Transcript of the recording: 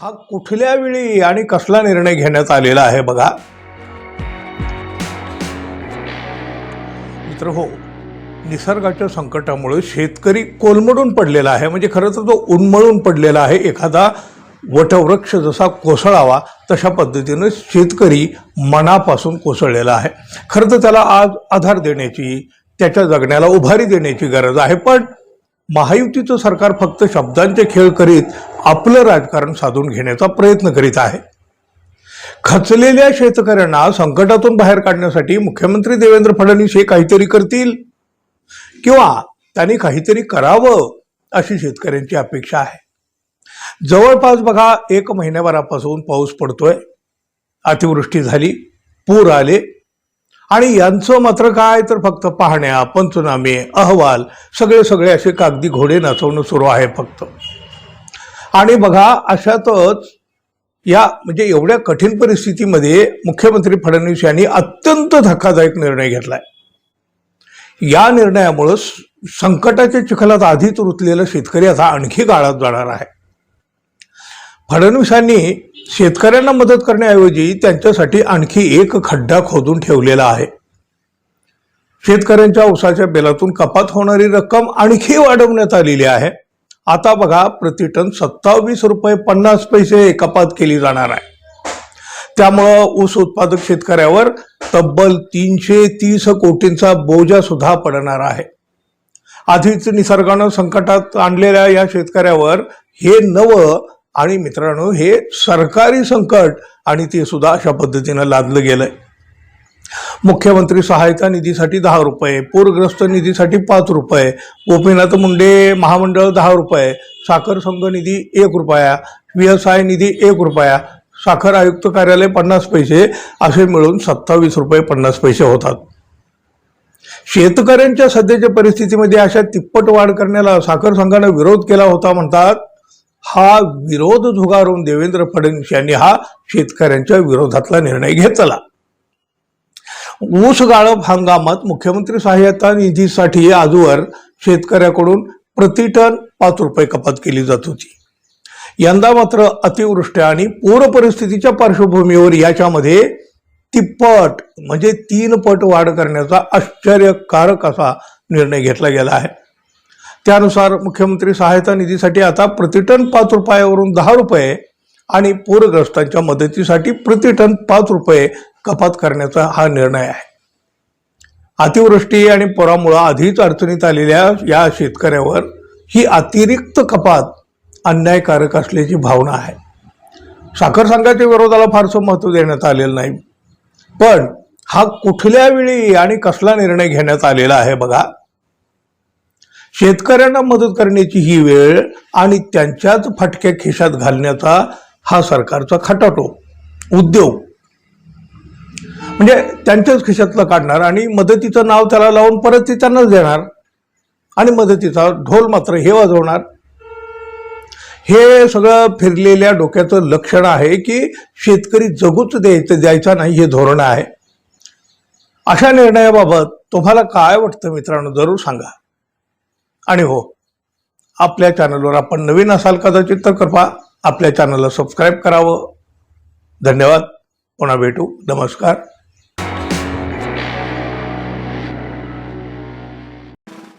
हा कुठल्या वेळी आणि कसला निर्णय घेण्यात आलेला आहे बघा. मित्र हो निसर्गाच्या संकटामुळे शेतकरी कोलमडून पडलेला आहे. म्हणजे खरं तर तो उन्मळून पडलेला आहे. एखादा वटवृक्ष जसा कोसळावा तशा पद्धतीनं शेतकरी मनापासून कोसळलेला आहे. खरं तर त्याला आज आधार देण्याची त्याच्या जगण्याला उभारी देण्याची गरज आहे. पण महायुतीचं सरकार फक्त शब्दांचे खेळ करीत आपलं राजकारण साधून घेण्याचा प्रयत्न करीत आहे. खचलेल्या शेतकऱ्यांना संकटातून बाहेर काढण्यासाठी मुख्यमंत्री देवेंद्र फडणवीस हे काहीतरी करतील किंवा त्यांनी काहीतरी करावं अशी शेतकऱ्यांची अपेक्षा आहे. जवळपास बघा एक महिन्याभरापासून पाऊस पडतोय. अतिवृष्टी झाली पूर आले आणि यांचं मात्र काय तर फक्त पाहण्या पंचनामे अहवाल सगळे सगळे असे कागदी घोडे नाचवणं सुरू आहे फक्त. आणि बघा अशातच या म्हणजे एवढ्या कठीण परिस्थितीमध्ये मुख्यमंत्री फडणवीस यांनी अत्यंत धक्कादायक निर्णय घेतलाय. या निर्णयामुळं संकटाच्या चिखलात आधीच रुतलेला शेतकरी आता आणखी काळात जाणार आहे. फडणवीसांनी शेतकऱ्यांना मदत करण्याऐवजी त्यांच्यासाठी आणखी एक खड्डा खोदून ठेवलेला आहे. शेतकऱ्यांच्या ऊसाच्या बेलातून कपात होणारी रक्कम आणखी वाढवण्यात आलेली आहे. आता बघा प्रतिटन सत्तावीस रुपये पन्नास पैसे कपात केली जाणार आहे. त्यामुळं ऊस उत्पादक शेतकऱ्यावर तब्बल तीनशे तीस कोटींचा बोजा सुद्धा पडणार आहे. आधीच निसर्गानं संकटात आणलेल्या या शेतकऱ्यावर हे नवं आणि मित्रांनो हे सरकारी संकट आणि ते सुद्धा अशा पद्धतीनं लादलं गेलंय. मुख्यमंत्री सहायता निधीसाठी दहा रुपये पूरग्रस्त निधीसाठी पाच रुपये गोपीनाथ मुंडे महामंडळ दहा रुपये साखर संघ निधी एक रुपया व्यवसाय निधी एक रुपया साखर आयुक्त कार्यालय पन्नास पैसे असे मिळून सत्तावीस रुपये पन्नास पैसे होतात. शेतकऱ्यांच्या सध्याच्या परिस्थितीमध्ये अशा तिप्पट वाढ करण्याला साखर संघानं विरोध केला होता म्हणतात. हा विरोध झुगारून देवेंद्र फडणवीस यांनी हा शेतकऱ्यांच्या विरोधातला निर्णय घेतला. ऊस गाळप हंगामात मुख्यमंत्री सहाय्यता निधीसाठी आजवर शेतकऱ्याकडून प्रतिटन पाच रुपये कपात केली जात होती. यंदा मात्र अतिवृष्टी आणि पूर परिस्थितीच्या पार्श्वभूमीवर याच्यामध्ये तिप्पट म्हणजे तीन पट वाढ करण्याचा आश्चर्यकारक असा निर्णय घेतला गेला आहे. त्यानुसार मुख्यमंत्री सहायता निधीसाठी आता प्रतिटन पाच रुपयावरून दहा रुपये आणि पूरग्रस्तांच्या मदतीसाठी प्रतिटन पाच रुपये कपात करण्याचा हा निर्णय आहे. अतिवृष्टी आणि पुरामुळे आधीच अडचणीत आलेल्या या शेतकऱ्यावर ही अतिरिक्त कपात अन्यायकारक असल्याची भावना आहे. साखर संघाच्या विरोधाला फारसं महत्त्व देण्यात आलेलं नाही. पण हा कुठल्या वेळी आणि कसला निर्णय घेण्यात आलेला आहे बघा. शेतकऱ्यांना मदत करण्याची ही वेळ आणि त्यांच्याच फटक्या खिशात घालण्याचा हा सरकारचा खटाटो. उद्योग. म्हणजे त्यांच्याच खिशातलं काढणार आणि मदतीचं नाव त्याला लावून परत ते त्यांनाच देणार. आणि मदतीचा ढोल मात्र हे वाजवणार. हे सगळं फिरलेल्या डोक्याचं लक्षण आहे की शेतकरी जगूच द्यायचं द्यायचा नाही हे धोरण आहे. अशा निर्णयाबाबत तुम्हाला काय वाटतं मित्रांनो? जरूर सांगा. आणि हो आपल्या चॅनलवर आपण नवीन असाल कदाचित तर कृपा आपल्या चॅनलला सबस्क्राईब करावं. धन्यवाद. पुन्हा भेटू. नमस्कार.